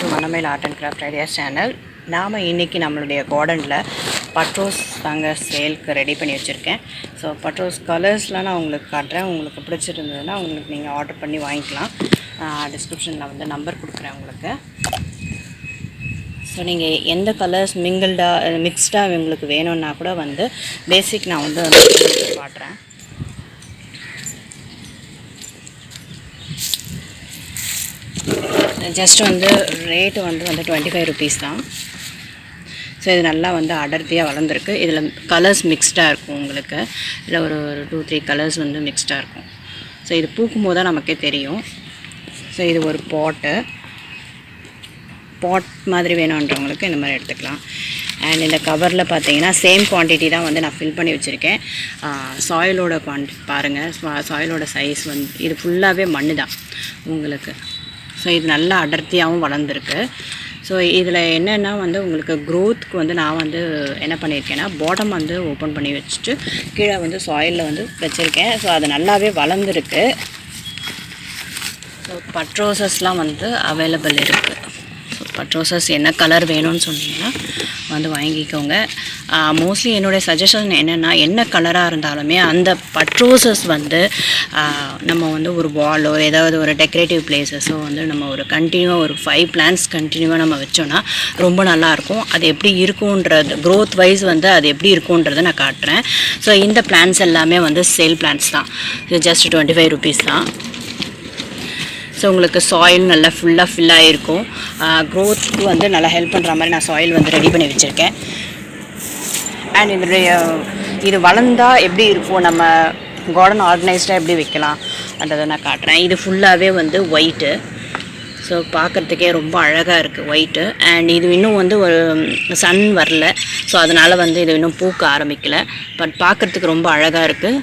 To மனமேல் art and craft ideas channel நாம் இன்றைக்கி நம்மளுடைய கார்டனில் பட்ரோஸ் தாங்க சேல்க்கு ரெடி பண்ணி வச்சுருக்கேன். ஸோ பட்ரோஸ் கலர்ஸ்லாம் நான் உங்களுக்கு காட்டுறேன். உங்களுக்கு பிடிச்சிருந்ததுன்னா உங்களுக்கு நீங்கள் ஆர்டர் பண்ணி வாங்கிக்கலாம். டிஸ்கிரிப்ஷனில் வந்து நம்பர் கொடுக்குறேன் உங்களுக்கு. ஸோ நீங்கள் எந்த கலர்ஸ் மிங்கிள்டாக மிக்ஸ்டாக உங்களுக்கு வேணும்னா கூட வந்து பேசிக் நான் வந்து காட்டுறேன் ஜஸ்ட் வந்து ரேட்டு வந்து வந்து டுவெண்ட்டி ஃபைவ் ருபீஸ் தான். ஸோ இது நல்லா வந்து அடர்த்தியாக வளர்ந்துருக்கு. இதில் கலர்ஸ் மிக்ஸ்டாக இருக்கும் உங்களுக்கு. இதில் ஒரு ஒரு டூ த்ரீ கலர்ஸ் வந்து மிக்ஸ்டாக இருக்கும். ஸோ இது பூக்கும் போது தான் நமக்கே தெரியும். ஸோ இது ஒரு பாட்டு பாட் மாதிரி வேணுன்றவங்களுக்கு இந்த மாதிரி எடுத்துக்கலாம். அண்ட் இந்த கவரில் பார்த்தீங்கன்னா சேம் குவான்டிட்டி தான் வந்து நான் ஃபில் பண்ணி வச்சுருக்கேன். சாயிலோட குவான்டி பாருங்கள் சாயிலோட சைஸ் வந்து இது ஃபுல்லாகவே மண் தான் உங்களுக்கு. ஸோ இது நல்லா அடர்த்தியாகவும் வளர்ந்துருக்கு. ஸோ இதில் என்னென்னா வந்து உங்களுக்கு க்ரோத்துக்கு வந்து நான் வந்து என்ன பண்ணியிருக்கேன்னா பாட்டம் வந்து ஓப்பன் பண்ணி வச்சுட்டு கீழே வந்து சாயிலில் வந்து வச்சுருக்கேன். ஸோ அது நல்லாவே வளர்ந்துருக்கு. ஸோ பட்ரோசஸ்லாம் வந்து அவைலபிள் இருக்குது பட்ரோசஸ் என்ன கலர் வேணும்னு சொன்னீங்கன்னா வந்து வாங்கிக்கோங்க. மோஸ்ட்லி என்னுடைய சஜஷன் என்னென்னா என்ன கலராக இருந்தாலுமே அந்த பட்ரோசஸ் வந்து நம்ம வந்து ஒரு வாலோ ஏதாவது ஒரு டெக்கரேட்டிவ் பிளேஸஸோ வந்து நம்ம ஒரு கண்டினியூவாக ஒரு ஃபைவ் பிளான்ஸ் கண்டினியூவாக நம்ம வச்சோன்னா ரொம்ப நல்லாயிருக்கும் அது எப்படி இருக்குன்றது க்ரோத் வைஸ் வந்து அது எப்படி இருக்குன்றதை நான் காட்டுறேன். ஸோ இந்த பிளான்ஸ் எல்லாமே வந்து சேல் பிளான்ஸ் தான். இது ஜஸ்ட் டுவெண்ட்டி ஃபைவ் ருபீஸ் தான். ஸோ உங்களுக்கு சாயில் நல்லா ஃபுல்லாக ஃபில்லாக இருக்கும் க்ரோத்துக்கு வந்து நல்லா ஹெல்ப் பண்ணுற மாதிரி நான் சாயில் வந்து ரெடி பண்ணி வச்சுருக்கேன். அண்ட் இதனுடைய இது வளர்ந்தா எப்படி இருக்கும்? நம்ம கார்டன் ஆர்கனைஸ்டாக எப்படி வைக்கலாம்ன்றதை நான் காட்டுறேன். இது ஃபுல்லாகவே வந்து ஒயிட்டு ஸோ பார்க்குறதுக்கே ரொம்ப அழகாக இருக்குது ஒயிட்டு அண்ட் இது இன்னும் வந்து ஒரு சன் வரல. ஸோ அதனால் வந்து இது இன்னும் பூக்க ஆரம்பிக்கல. பட் பார்க்குறதுக்கு ரொம்ப அழகாக இருக்குது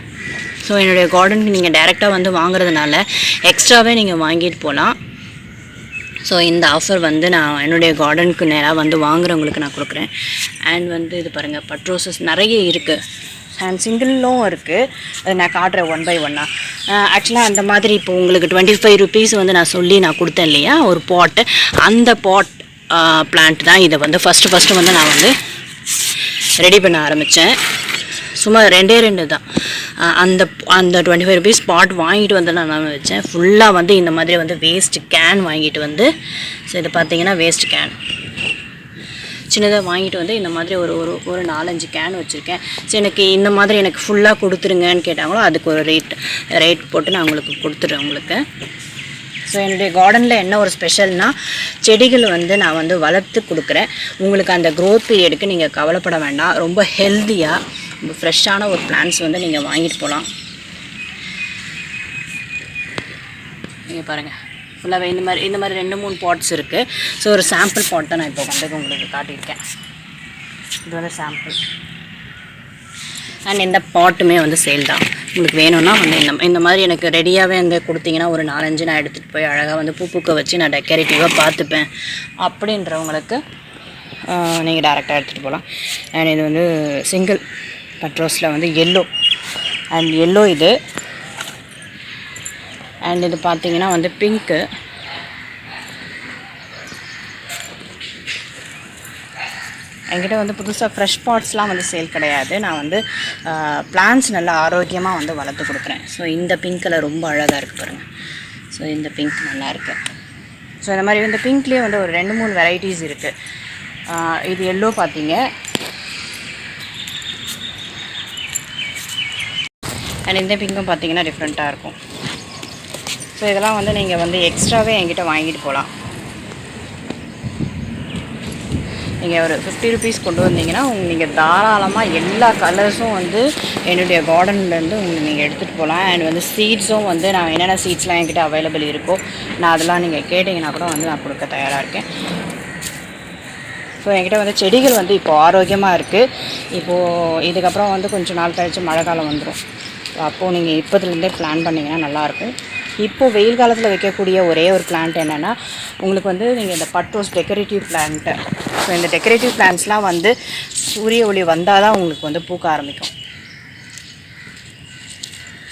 ஸோ என்னுடைய கார்டனுக்கு நீங்கள் டைரெக்டாக வந்து வாங்குறதுனால எக்ஸ்ட்ராவே நீங்கள் வாங்கிட்டு போகலாம் ஸோ இந்த ஆஃபர் வந்து நான் என்னுடைய கார்டனுக்கு நேராக வந்து வாங்குறவங்களுக்கு நான் கொடுக்குறேன். அண்ட் வந்து இது பாருங்கள் பட்ரோசஸ் நிறைய இருக்குது அண்ட் சிங்கிளும் இருக்குது அதை நான் காட்டுறேன் ஒன் பை ஒன்னாக ஆக்சுவலாக அந்த மாதிரி இப்போ உங்களுக்கு டுவெண்ட்டி ஃபைவ் ருபீஸ் வந்து நான் சொல்லி நான் கொடுத்தேன் இல்லையா? ஒரு பாட்டு அந்த பாட் பிளான்ட் தான் இதை வந்து ஃபஸ்ட்டு ஃபஸ்ட்டு வந்து நான் வந்து ரெடி பண்ண ஆரம்பித்தேன் சும்மா ரெண்டே ரெண்டு தான். அந்த அந்த டுவெண்ட்டி ஃபைவ் ருபீஸ் பாட் வாங்கிட்டு வந்து நான் நான் வச்சேன்? ஃபுல்லாக வந்து இந்த மாதிரி வந்து வேஸ்ட் கேன் வாங்கிட்டு வந்து ஸோ இது பார்த்தீங்கன்னா வேஸ்ட் கேன் சின்னதாக வாங்கிட்டு வந்து இந்த மாதிரி ஒரு ஒரு ஒரு நாலஞ்சு கேன் வச்சுருக்கேன். ஸோ எனக்கு இந்த மாதிரி எனக்கு ஃபுல்லாக கொடுத்துருங்கன்னு கேட்டாங்களோ அதுக்கு ஒரு ரேட் ரேட் போட்டு நான் உங்களுக்கு கொடுத்துட்றேன் உங்களுக்கு. ஸோ என்னுடைய கார்டனில் என்ன ஒரு ஸ்பெஷல்னால் செடிகள் வந்து நான் வந்து வளர்த்து கொடுக்குறேன். உங்களுக்கு அந்த க்ரோத் பீரியடுக்கு நீங்கள் கவலைப்பட வேண்டாம். ரொம்ப ஹெல்த்தியாக ரொம்ப ஃப்ரெஷ்ஷான ஒரு பிளான்ஸ் வந்து நீங்கள் வாங்கிட்டு போகலாம் நீங்கள் பாருங்கள் ஃபுல்லாகவே இந்த மாதிரி இந்த மாதிரி ரெண்டு மூணு பாட்ஸ் இருக்குது ஸோ ஒரு சாம்பிள் பாட் தான் நான் இப்போ வந்து உங்களுக்கு காட்டியிருக்கேன். இது வந்து சாம்பிள் அண்ட் இந்த பாட்டுமே வந்து சேல் தான். உங்களுக்கு வேணும்னா வந்து இந்த இந்த மாதிரி எனக்கு ரெடியாகவே வந்து கொடுத்தீங்கன்னா ஒரு நாலஞ்சு நான் எடுத்துகிட்டு போய் அழகாக வந்து பூ பூக்க வச்சு நான் டெக்கரேட்டிவாக பார்த்துப்பேன். அப்படின்றவங்களுக்கு நீங்கள் டேரெக்டாக எடுத்துகிட்டு போகலாம் அண்ட் இது வந்து சிங்கிள் பட்ரோஸில் வந்து எல்லோ அண்ட் எல்லோ இது அண்ட் இது பார்த்தீங்கன்னா வந்து பிங்க்கு என்கிட்ட வந்து புதுசாக ஃப்ரெஷ் பாட்ஸ்லாம் வந்து சேல் கிடையாது. நான் வந்து பிளான்ஸ் நல்லா ஆரோக்கியமாக வந்து வளர்த்து கொடுக்குறேன். ஸோ இந்த பிங்க் கலர் ரொம்ப அழகாக இருக்குது பாருங்கள் ஸோ இந்த பிங்க் நல்லா இருக்குது ஸோ இந்த மாதிரி இந்த பிங்க்லேயே வந்து ஒரு ரெண்டு மூணு வெரைட்டிஸ் இருக்குது இது எல்லோ பார்த்தீங்க. அண்ட் இந்த பிங்க்கும் பார்த்தீங்கன்னா டிஃப்ரெண்ட்டாக இருக்கும். ஸோ இதெல்லாம் வந்து நீங்கள் வந்து எக்ஸ்ட்ராவே என்கிட்ட வாங்கிட்டு போகலாம் நீங்கள் ஒரு ஃபிஃப்டி ருபீஸ் கொண்டு வந்தீங்கன்னா நீங்கள் தாராளமாக எல்லா கலர்ஸும் வந்து என்னுடைய கார்டன்லேருந்து உங்களுக்கு நீங்கள் எடுத்துகிட்டு போகலாம் அண்ட் வந்து சீட்ஸும் வந்து நான் என்னென்ன சீட்ஸ்லாம் என்கிட்ட அவைலபிள் இருக்கோ நான் அதெல்லாம் நீங்கள் கேட்டிங்கன்னா கூட வந்து நான் கொடுக்க தயாராக இருக்கேன். ஸோ என்கிட்ட வந்து செடிகள் வந்து இப்போ ஆரோக்கியமாக இருக்குது இப்போது இதுக்கப்புறம் வந்து கொஞ்சம் நாள் கழித்து மழை காலம் வந்துடும் அப்போது நீங்கள் இப்போதுலேருந்தே பிளான் பண்ணிங்கன்னா நல்லாயிருக்கும் இப்போது வெயில் காலத்தில் வைக்கக்கூடிய ஒரே ஒரு பிளான்ட் என்னென்னா உங்களுக்கு வந்து நீங்கள் இந்த பட்ரோஸ் டெக்கரேட்டிவ் பிளான்ட்டு ஸோ இந்த டெக்கரேட்டிவ் பிளான்ட்ஸ்லாம் வந்து சூரிய ஒளி வந்தால் தான் உங்களுக்கு வந்து பூக்க ஆரம்பிக்கும்.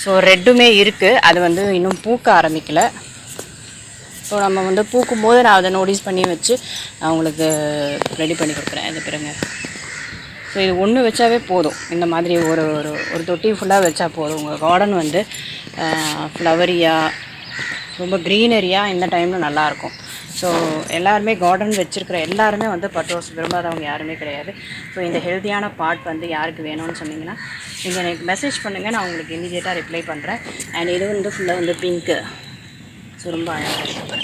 ஸோ ரெட்டுமே இருக்குது அது வந்து இன்னும் பூக்க ஆரம்பிக்கலை. ஸோ நம்ம வந்து பூக்கும் போது நான் அதை நோட்டீஸ் பண்ணி வச்சு நான் உங்களுக்கு ரெடி பண்ணி கொடுக்குறேன். இது பிறங்க ஸோ இது ஒன்று வச்சாவே போதும். இந்த மாதிரி ஒரு ஒரு ஒரு தொட்டி ஃபுல்லாக வச்சா போதும். உங்கள் கார்டன் வந்து ஃப்ளவரியாக ரொம்ப க்ரீனரியாக இந்த டைமில் நல்லாயிருக்கும் ஸோ எல்லாருமே கார்டன் வச்சுருக்கிற எல்லாருமே வந்து பட் ரோஸ் விரும்பாதவங்க யாருமே கிடையாது. ஸோ இந்த ஹெல்த்தியான பார்ட் வந்து யாருக்கு வேணும்னு சொன்னீங்கன்னா நீங்கள் எனக்கு மெசேஜ் பண்ணுங்கள் நான் உங்களுக்கு இமீடியட்டாக ரிப்ளை பண்ணுறேன் அண்ட் இது வந்து ஃபுல்லாக வந்து பிங்க்கு ஸோ ரொம்ப அழகாக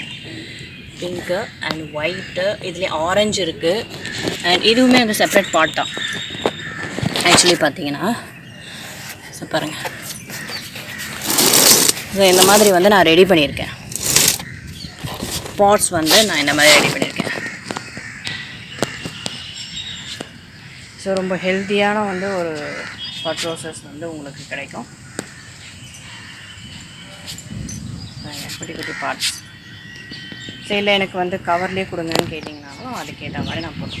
பிங்க்கு அண்ட் ஒயிட்டு இதுலேயே ஆரஞ்சு இருக்குது அண்ட் இதுவுமே அந்த செப்பரேட் பார்ட் தான். ஆக்சுவலி பார்த்தீங்கன்னா ஸோ பாருங்கள் ஸோ இந்த மாதிரி வந்து நான் ரெடி பண்ணியிருக்கேன். பாட்ஸ் வந்து நான் இந்த மாதிரி ரெடி பண்ணியிருக்கேன். ஸோ ரொம்ப ஹெல்த்தியான வந்து ஒரு பட் ரோசஸ் வந்து உங்களுக்கு கிடைக்கும். குட்டி குட்டி பார்ட்ஸ் சரி இல்லை எனக்கு வந்து கவர்லேயே கொடுங்கன்னு கேட்டிங்கனாலும் அதுக்கேற்ற மாதிரி நான் போட்டு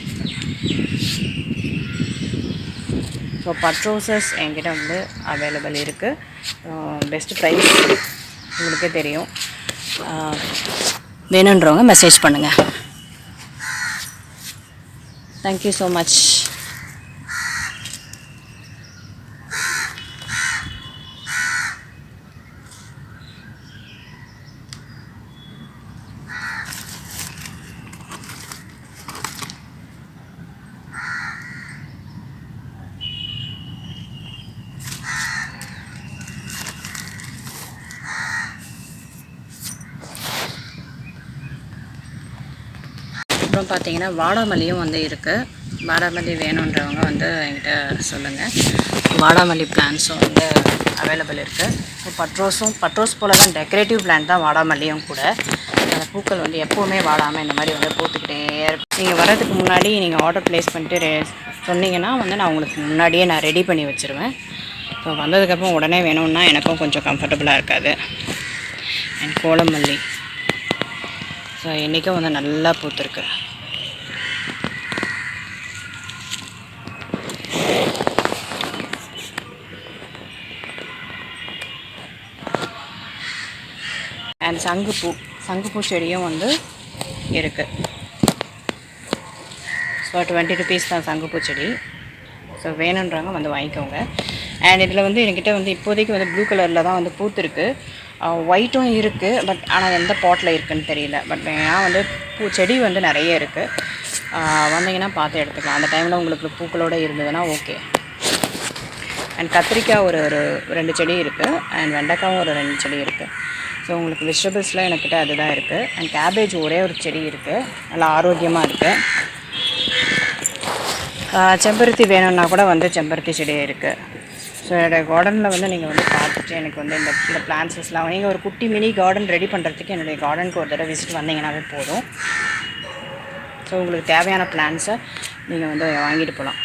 ஸோ பட்ரோசஸ் என்கிட்ட வந்து அவைலபிள் இருக்குது பெஸ்ட் ப்ரைஸ் உங்களுக்கே தெரியும். வேணுன்றவங்க மெசேஜ் பண்ணுங்கள் தேங்க்யூ ஸோ மச் அப்புறம் பார்த்தீங்கன்னா வாடாமல்லியும் வந்து இருக்குது வாடாமல்லி வேணுன்றவங்க வந்து என்கிட்ட சொல்லுங்கள் வாடாமல்லி பிளான்ஸும் வந்து அவைலபிள் இருக்குது ஸோ பட்ரோஸும் பட்ரோஸ் போல் தான் டெக்கரேட்டிவ் பிளான் தான் வாடாமல்லியும் கூட. அந்த பூக்கள் வந்து எப்போவுமே வாடாமல் இந்த மாதிரி வந்து பூத்துக்கிட்டே இருக்கும். நீங்கள் வர்றதுக்கு முன்னாடி நீங்கள் ஆர்டர் ப்ளேஸ் பண்ணிட்டு ரே சொன்னீங்கன்னா வந்து நான் உங்களுக்கு முன்னாடியே நான் ரெடி பண்ணி வச்சுருவேன். ஸோ வந்ததுக்கப்புறம் உடனே வேணும்னா எனக்கும் கொஞ்சம் கம்ஃபர்டபுளாக இருக்காது. அண்ட் கோலமல்லி. ஸோ இன்றைக்கும் வந்து நல்லா பூத்துருக்கு. அண்ட் சங்குப்பூ சங்குப்பூ செடியும் வந்து இருக்குது ஸோ டுவெண்ட்டி ருபீஸ் தான் சங்குப்பூ செடி. ஸோ வேணுன்றவங்க வந்து வாங்கிக்கோங்க. அண்ட் இதில் வந்து என்கிட்ட வந்து இப்போதைக்கு வந்து ப்ளூ கலரில் தான் வந்து பூத்துருக்கு. ஒயிட்டும் இருக்குது பட் ஆனால் எந்த பாட்டில் இருக்குன்னு தெரியல. பட் ஏன்னா வந்து பூ செடி வந்து நிறைய இருக்குது வந்தீங்கன்னா பார்த்து எடுத்துக்கலாம். அந்த டைமில் உங்களுக்கு பூக்களோடு இருந்ததுன்னா ஓகே அண்ட் கத்திரிக்காய் ஒரு ஒரு ரெண்டு செடி இருக்குது அண்ட் வெண்டைக்காவும் ஒரு ரெண்டு செடி இருக்குது ஸோ உங்களுக்கு வெஜிடபிள்ஸ்லாம் எனக்கிட்ட அதுதான் இருக்குது அண்ட் கேபேஜ் ஒரே ஒரு செடி இருக்குது நல்லா ஆரோக்கியமாக இருக்குது செம்பருத்தி வேணும்னா கூட வந்து செம்பருத்தி செடி இருக்குது ஸோ என்னோடய கார்டனில் வந்து நீங்கள் வந்து பார்த்துட்டு எனக்கு வந்து இந்த இந்த பிளான்ஸஸ்லாம் நீங்கள் ஒரு குட்டி மினி கார்டன் ரெடி பண்ணுறதுக்கு என்னுடைய கார்டனுக்கு ஒரு தடவை விசிட் வந்தீங்கன்னாவே போதும். ஸோ உங்களுக்கு தேவையான பிளான்ஸை நீங்கள் வந்து வாங்கிட்டு போகலாம்.